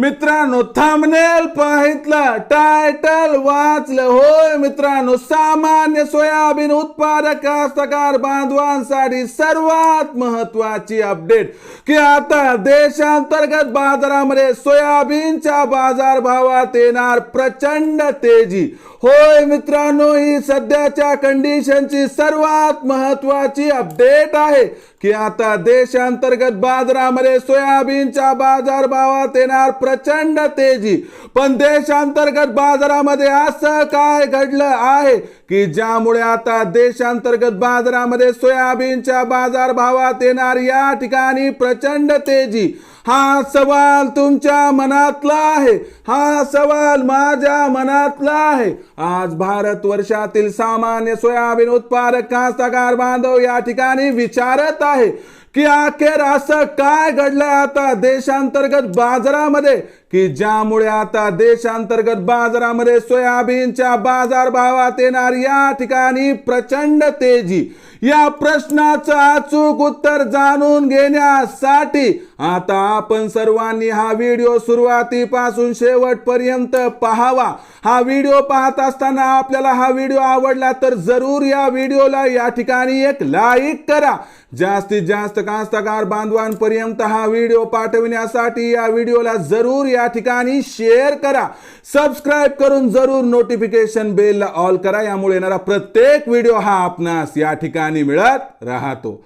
मित्रांनो थांबनेल पाहितलं टायटल वाचलं. होय मित्रांनो सामान्य सोयाबीन उत्पादक कास्तकार बांधवांसाठी सर्वात महत्वाची अपडेट की आता देशांतर्गत बाजारामध्ये सोयाबीनच्या बाजार भावात येणार प्रचंड तेजी. होय मित्रांनो ही सध्याच्या कंडिशनची सर्वात महत्वाची अपडेट आहे. की आता देशांतर्गत बाजारामध्ये सोयाबीनच्या बाजार भावात येणार प्रचंड तेजी. पण देशांतर्गत बाजारामध्ये असं काय घडलं आहे की ज्यामुळे आता देशांतर्गत बाजारामध्ये सोयाबीनच्या बाजार भावात येणार या ठिकाणी प्रचंड तेजी? हा सवाल तुमच्या मनातला आहे. हा सवाल माझ्या मनातला आहे. आज भारत वर्षातील सामान्य सोयाबीन उत्पादक कास्तकार बांधव या ठिकाणी विचारत आहे. की अखेर असं काय घडलंय आता देशांतर्गत बाजारामध्ये? की ज्यामुळे आता देशांतर्गत बाजारामध्ये सोयाबीनच्या बाजार भावात येणार या ठिकाणी प्रचंड तेजी? या प्रश्नाचं अचूक उत्तर जाणून घेण्यासाठी आता आपण सर्वांनी हा व्हिडिओ सुरुवातीपासून शेवटपर्यंत पाहावा. हा व्हिडिओ पाहत असताना आपल्याला हा व्हिडिओ आवडला तर जरूर या व्हिडिओला या ठिकाणी एक लाईक करा. जास्तीत जास्त कास्तकार बांधवांपर्यंत हा व्हिडिओ पाठविण्यासाठी या व्हिडिओला जरूर या ठिकाणी शेअर करा. सबस्क्राईब करून जरूर नोटिफिकेशन बेलला ऑल करा. यामुळे येणारा प्रत्येक व्हिडिओ हा आपणास या ठिकाणी मिळत राहतो.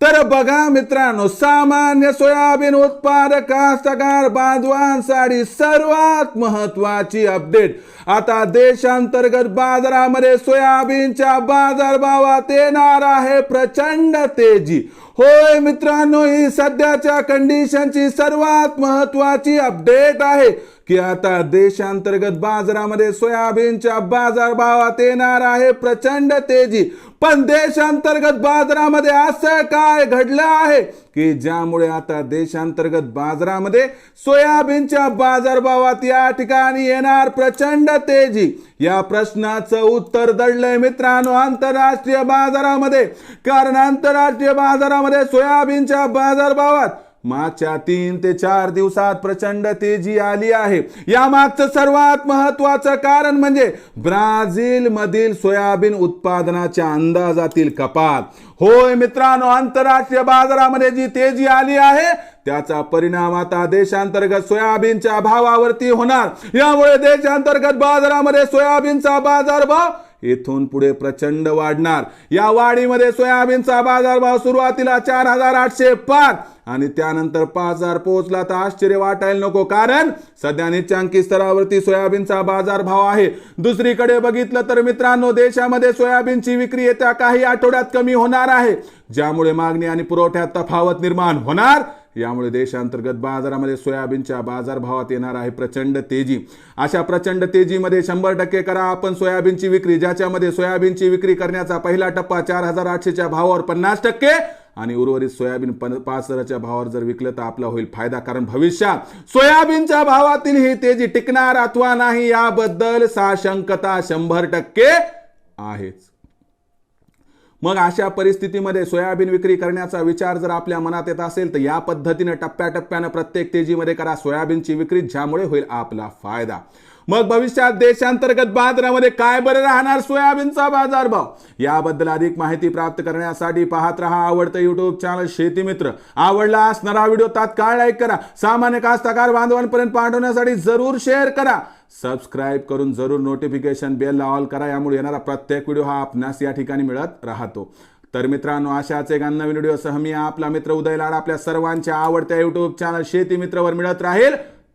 तर बघा मित्रांनो सामान्य सोयाबीन उत्पादक कास्तकार बांधवांसाठी सर्वात महत्वाची अपडेट आता देशांतर्गत बाजारामध्ये सोयाबीनच्या बाजारभावात येणार आहे प्रचंड तेजी. होय मित्रांनो ही सध्याच्या कंडिशनची सर्वात महत्वाची अपडेट आहे. की आता देशांतर्गत बाजारामध्ये सोयाबीनच्या बाजारभावात येणार आहे प्रचंड तेजी. पण देशांतर्गत बाजारामध्ये असं काय घडलं आहे की ज्यामुळे आता देशांतर्गत बाजारामध्ये सोयाबीनच्या बाजारभावात या ठिकाणी येणार प्रचंड तेजी? या प्रश्नाचं उत्तर दडलंय मित्रांनो आंतरराष्ट्रीय बाजारामध्ये. कारण आंतरराष्ट्रीय बाजारामध्ये सोयाबीनच्या बाजारभावात मागच्या तीन ते चार दिवसात प्रचंड तेजी आली आहे. या मागचं सर्वात महत्वाचं कारण म्हणजे ब्राझील मधील सोयाबीन उत्पादनाच्या अंदाजातील कपात. होय मित्रांनो आंतरराष्ट्रीय बाजारामध्ये जी तेजी आली आहे त्याचा परिणाम आता देशांतर्गत सोयाबीनच्या भावावरती होणार. यामुळे देशांतर्गत बाजारामध्ये सोयाबीनचा बाजारभाव येथून पुढे प्रचंड वाढणार. या वाढीमध्ये सोयाबीनचा बाजारभाव सुरुवातीला चार हजार आठशे पाच आणि त्यानंतर पाच हजार पोहोचला. तर आश्चर्य वाटायला नको कारण सध्या निचांकी स्तरावरती सोयाबीनचा बाजारभाव आहे. दुसरीकडे बघितलं तर मित्रांनो देशामध्ये सोयाबीनची विक्री येत्या काही आठवड्यात कमी होणार आहे. ज्यामुळे मागणी आणि पुरवठ्यात तफावत निर्माण होणार यामुळे देशांतर्गत बाजारामध्ये सोयाबीनच्या बाजारभावात येणार आहे प्रचंड तेजी. अशा प्रचंड तेजीमध्ये शंभर टक्के करा आपण सोयाबीनची विक्री. ज्याच्यामध्ये सोयाबीनची विक्री करण्याचा पहिला टप्पा चार हजार आठशेच्या भावावर पन्नास टक्के आणि उर्वरित सोयाबीन पन- पाच हजाराच्या भावावर जर विकलं तर आपला होईल फायदा. कारण भविष्यात सोयाबीनच्या भावातील ही तेजी टिकणार अथवा नाही याबद्दल साशंकता शंभर टक्के आहेच. मग अशा परिस्थितीमध्ये सोयाबीन विक्री करण्याचा विचार जर आपल्या मनात येत असेल तर या पद्धतीने टप्प्याटप्प्यानं प्रत्येक तेजीमध्ये करा. सोयाबीनची विक्री ज्यामुळे होईल आपला फायदा. मग भविष्यात देशांतर्गत बाजारामध्ये काय बरं राहणार? सोयाबीनचा बाजारभाव. याबद्दल अधिक माहिती प्राप्त करण्यासाठी पाहत रहा आवडतं युट्यूब चॅनल शेती मित्र. आवडला असणारा व्हिडिओ तात्काळ लाईक करा. सामान्य कास्तकार बांधवांपर्यंत पाठवण्यासाठी जरूर शेअर करा. सबस्क्राईब करून जरूर नोटिफिकेशन बेलला ऑल करा. यामुळे येणारा प्रत्येक व्हिडिओ हा आपणास या ठिकाणी मिळत राहतो. तर मित्रांनो अशाच एक नवीन व्हिडिओसह मी आपला मित्र उदय लाड आपल्या सर्वांच्या आवडत्या युट्यूब चॅनल शेती मित्रवर मिळत राहील.